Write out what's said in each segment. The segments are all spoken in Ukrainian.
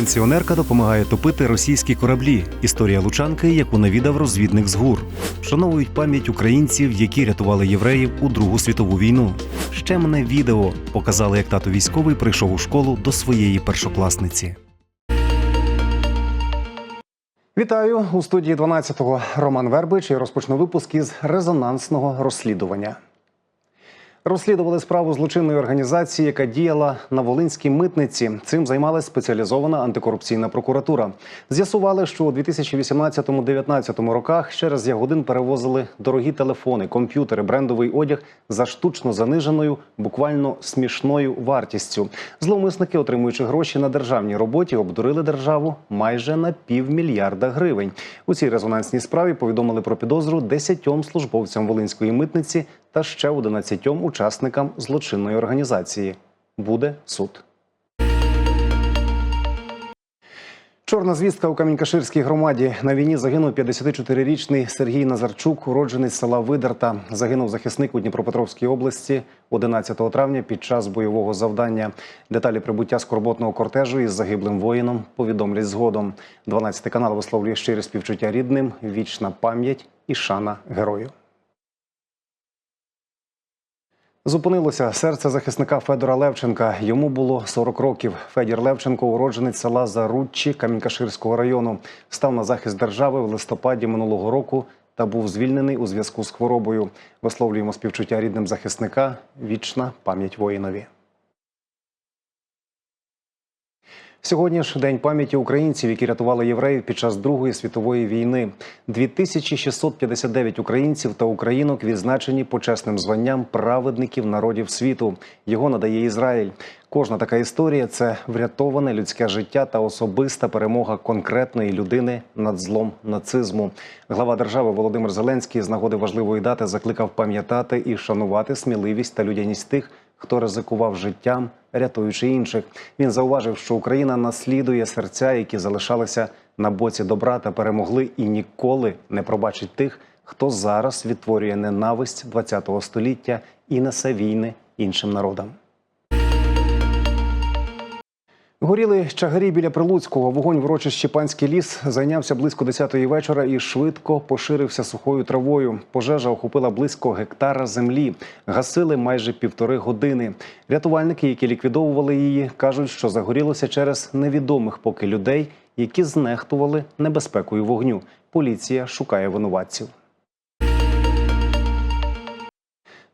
Пенсіонерка допомагає топити російські кораблі. Історія лучанки, яку навідав розвідник з ГУР. Вшановують пам'ять українців, які рятували євреїв у Другу світову війну. Ще мене відео показали, як тато військовий прийшов у школу до своєї першокласниці. Вітаю у студії 12-го Роман Вербич і розпочну випуск із резонансного розслідування. Розслідували справу злочинної організації, яка діяла на Волинській митниці. Цим займалась спеціалізована антикорупційна прокуратура. З'ясували, що у 2018-19 роках через Ягодин перевозили дорогі телефони, комп'ютери, брендовий одяг за штучно заниженою, буквально смішною вартістю. Зловмисники, отримуючи гроші на державній роботі, обдурили державу майже на півмільярда гривень. У цій резонансній справі повідомили про підозру 10 службовцям Волинської митниці та ще 11 учасникам злочинної організації. Буде суд. Чорна звістка у Камінькаширській громаді. На війні загинув 54-річний Сергій Назарчук, уроджений села Видерта. Загинув захисник у Дніпропетровській області 11 травня під час бойового завдання. Деталі прибуття скорботного кортежу із загиблим воїном повідомлять згодом. 12 канал висловлює щире співчуття рідним, вічна пам'ять і шана герою. Зупинилося серце захисника Федора Левченка. Йому було 40 років. Федір Левченко, уродженець села Заруччі Камінькаширського району, став на захист держави в листопаді минулого року та був звільнений у зв'язку з хворобою. Висловлюємо співчуття рідним захисника. Вічна пам'ять воїнові. Сьогодні ж день пам'яті українців, які рятували євреїв під час Другої світової війни. 2659 українців та українок відзначені почесним званням праведників народів світу. Його надає Ізраїль. Кожна така історія це врятоване людське життя та особиста перемога конкретної людини над злом нацизму. Глава держави Володимир Зеленський з нагоди важливої дати закликав пам'ятати і шанувати сміливість та людяність тих, хто ризикував життям, рятуючи інших. Він зауважив, що Україна наслідує серця, які залишалися на боці добра та перемогли, і ніколи не пробачить тих, хто зараз відтворює ненависть ХХ століття і несе війни іншим народам. Горіли чагарі біля Прилуцького. Вогонь в урочищі Панський ліс зайнявся близько 10-ї вечора і швидко поширився сухою травою. Пожежа охопила близько гектара землі. Гасили майже півтори години. Рятувальники, які ліквідовували її, кажуть, що загорілося через невідомих поки людей, які знехтували небезпекою вогню. Поліція шукає винуватців.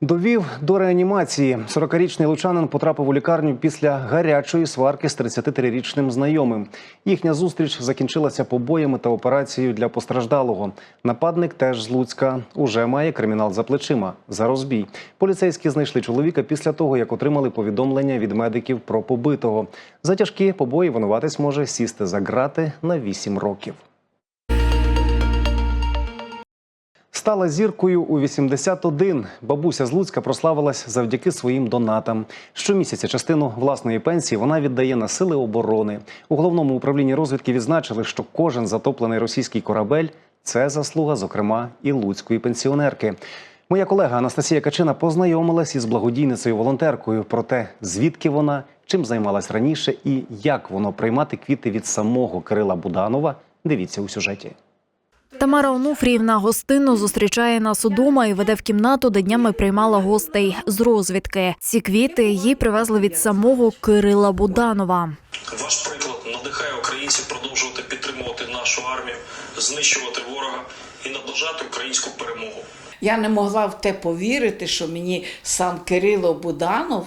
Довів до реанімації. 40-річний лучанин потрапив у лікарню після гарячої сварки з 33-річним знайомим. Їхня зустріч закінчилася побоями та операцією для постраждалого. Нападник теж з Луцька уже має кримінал за плечима за розбій. Поліцейські знайшли чоловіка після того, як отримали повідомлення від медиків про побитого. За тяжкі побої винуватець може сісти за грати на 8 років. Стала зіркою у 81. Бабуся з Луцька прославилась завдяки своїм донатам. Щомісяця частину власної пенсії вона віддає на сили оборони. У головному управлінні розвідки відзначили, що кожен затоплений російський корабель це заслуга, зокрема, і луцької пенсіонерки. Моя колега Анастасія Качина познайомилась із благодійницею волонтеркою про те, звідки вона, чим займалась раніше і як воно приймати квіти від самого Кирила Буданова. Дивіться у сюжеті. Тамара Онуфріївна гостинно зустрічає нас удома і веде в кімнату, де днями приймала гостей з розвідки. Ці квіти їй привезли від самого Кирила Буданова. Ваш приклад надихає українців продовжувати підтримувати нашу армію, знищувати ворога і наближати українську перемогу. Я не могла в те повірити, що мені сам Кирило Буданов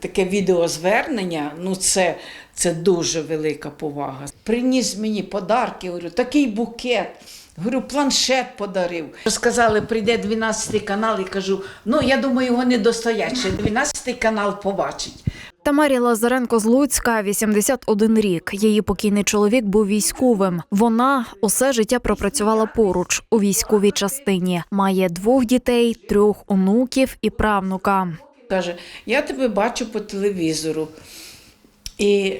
таке відеозвернення. Ну, це, це дуже велика повага. Приніс мені подарки, говорю, такий букет. Говорю, планшет подарив. Сказали, прийде 12 канал і кажу, ну я думаю, його не достоять. Ще 12 канал побачить. Тамарі Лазаренко з Луцька 81 рік. Її покійний чоловік був військовим. Вона усе життя пропрацювала поруч у військовій частині. Має двох дітей, трьох онуків і правнука. Каже, я тебе бачу по телевізору. І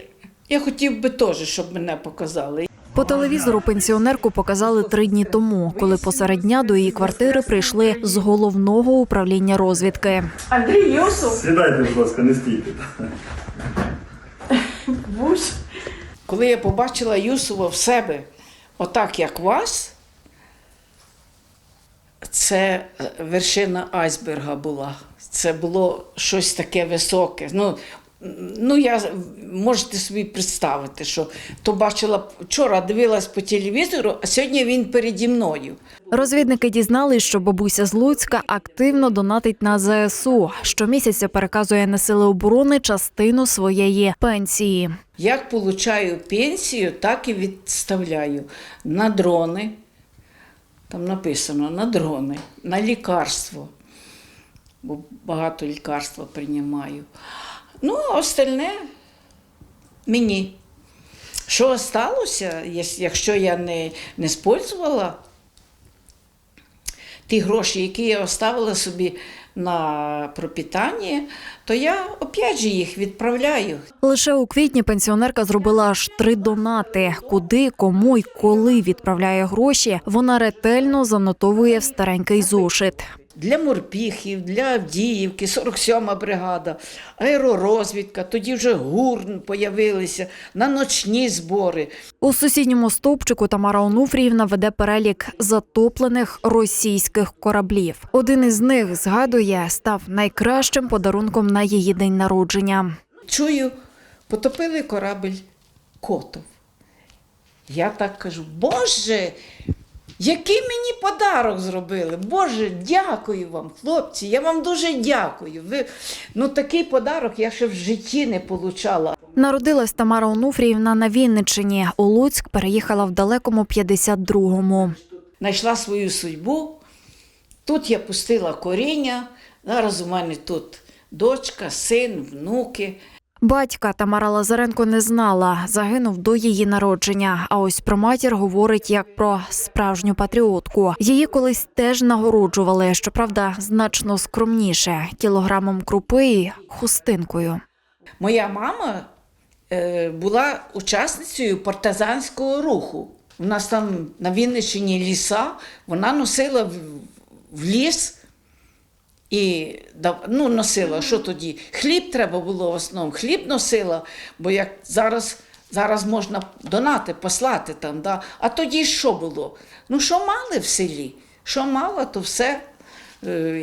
я хотів би теж, щоб мене показали. По телевізору пенсіонерку показали три дні тому, коли посеред дня до її квартири прийшли з головного управління розвідки. Андрій Йосов, Сідайте, будь ласка, не стійте. Бусь. Коли я побачила Юсова в себе, отак як вас, це е, вершина айсберга була. Це було щось таке високе. Ну, ну я можете собі представити, що то бачила вчора, дивилась по телевізору, а сьогодні він переді мною. Розвідники дізнались, що бабуся з Луцька активно донатить на ЗСУ. Щомісяця переказує на сили оборони частину своєї пенсії. Як получаю пенсію, так і відставляю на дрони. Там написано на дрони, на лікарство, бо багато лікарства приймаю. Ну, а остальне мені. Що сталося, якщо я не, не спользувала ті гроші, які я оставила собі на пропитання, то я опять же їх відправляю. Лише у квітні пенсіонерка зробила аж три донати. Куди, кому й коли відправляє гроші, вона ретельно занотовує в старенький зошит. Для морпіхів, для Авдіївки, 47-ма бригада, аеророзвідка, тоді вже гурн появилися, на ночні збори. У сусідньому стовпчику Тамара Онуфріївна веде перелік затоплених російських кораблів. Один із них згадує, став найкращим подарунком на її день народження. Чую, потопили корабель Котов. Я так кажу, Боже, який мені подарок зробили? Боже, дякую вам, хлопці, я вам дуже дякую. Ви, ну, такий подарок я ще в житті не получала. Народилась Тамара Онуфріївна на Вінниччині. У Луцьк переїхала в далекому 52-му. знайшла свою судьбу. Тут я пустила коріння. Зараз у мене тут дочка, син, внуки. Батька Тамара Лазаренко не знала, загинув до її народження. А ось про матір говорить як про справжню патріотку. Її колись теж нагороджували, щоправда, значно скромніше кілограмом крупи і хустинкою. Моя мама е, була учасницею партизанського руху. У нас там на Вінниччині ліса, вона носила в, в ліс і ну, носила, що тоді? Хліб треба було в основному. Хліб носила, бо як зараз, зараз можна донати, послати там. Да? А тоді що було? Ну, що мали в селі? Що мало, то все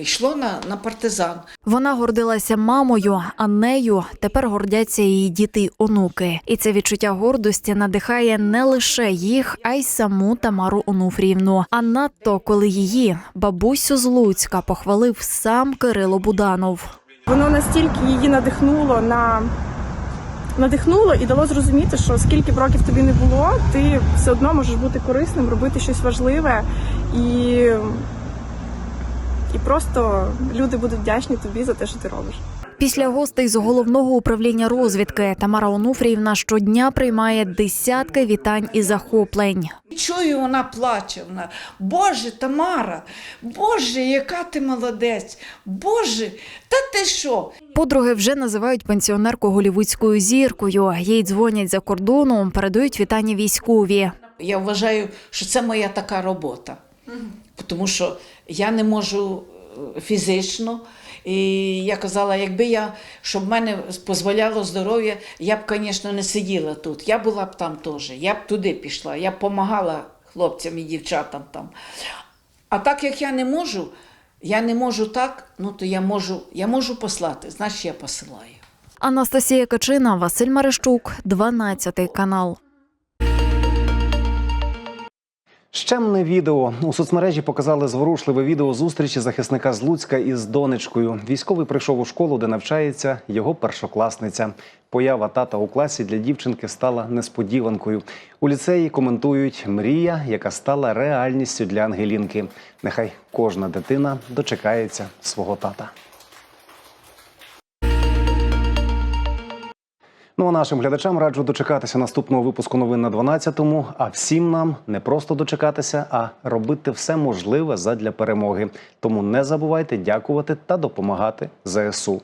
йшло на, на партизан. Вона гордилася мамою, а нею тепер гордяться її діти й онуки. І це відчуття гордості надихає не лише їх, а й саму Тамару Онуфріївну. А надто коли її бабусю з Луцька похвалив сам Кирило Буданов. Воно настільки її надихнуло на надихнуло і дало зрозуміти, що скільки б років тобі не було, ти все одно можеш бути корисним, робити щось важливе і, і просто люди будуть вдячні тобі за те, що ти робиш. Після гостей з головного управління розвідки Тамара Онуфріївна щодня приймає десятки вітань і захоплень. Чую, вона плаче. Вона, Боже, Тамара, Боже, яка ти молодець! Боже, та ти що? Подруги вже називають пенсіонерку голівудською зіркою. Їй дзвонять за кордону, передають вітання військові. Я вважаю, що це моя така робота. Тому що я не можу е, фізично. І я казала, якби я, щоб мене дозволяло здоров'я, я б, звісно, не сиділа тут. Я була б там теж. Я б туди пішла, я б допомагала хлопцям і дівчатам там. А так як я не можу, я не можу так, ну то я можу, я можу послати, значить я посилаю. Анастасія Качина, Василь Марищук, 12 канал. Щемне відео у соцмережі показали зворушливе відео зустрічі захисника з Луцька із донечкою. Військовий прийшов у школу, де навчається його першокласниця. Поява тата у класі для дівчинки стала несподіванкою. У ліцеї коментують мрія, яка стала реальністю для Ангелінки. Нехай кожна дитина дочекається свого тата. Ну а нашим глядачам раджу дочекатися наступного випуску новин на 12-му. А всім нам не просто дочекатися, а робити все можливе задля перемоги. Тому не забувайте дякувати та допомагати ЗСУ.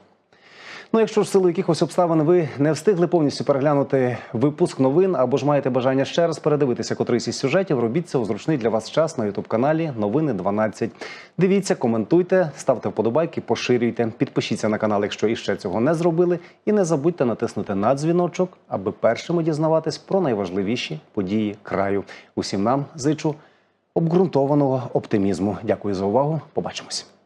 Ну, якщо ж силу якихось обставин ви не встигли повністю переглянути випуск новин або ж маєте бажання ще раз передивитися котрийсь із сюжетів, робіть це у зручний для вас час на ютуб каналі Новини 12. Дивіться, коментуйте, ставте вподобайки, поширюйте, підпишіться на канал, якщо іще цього не зробили, і не забудьте натиснути на дзвіночок, аби першими дізнаватись про найважливіші події краю. Усім нам зичу обґрунтованого оптимізму. Дякую за увагу. Побачимось.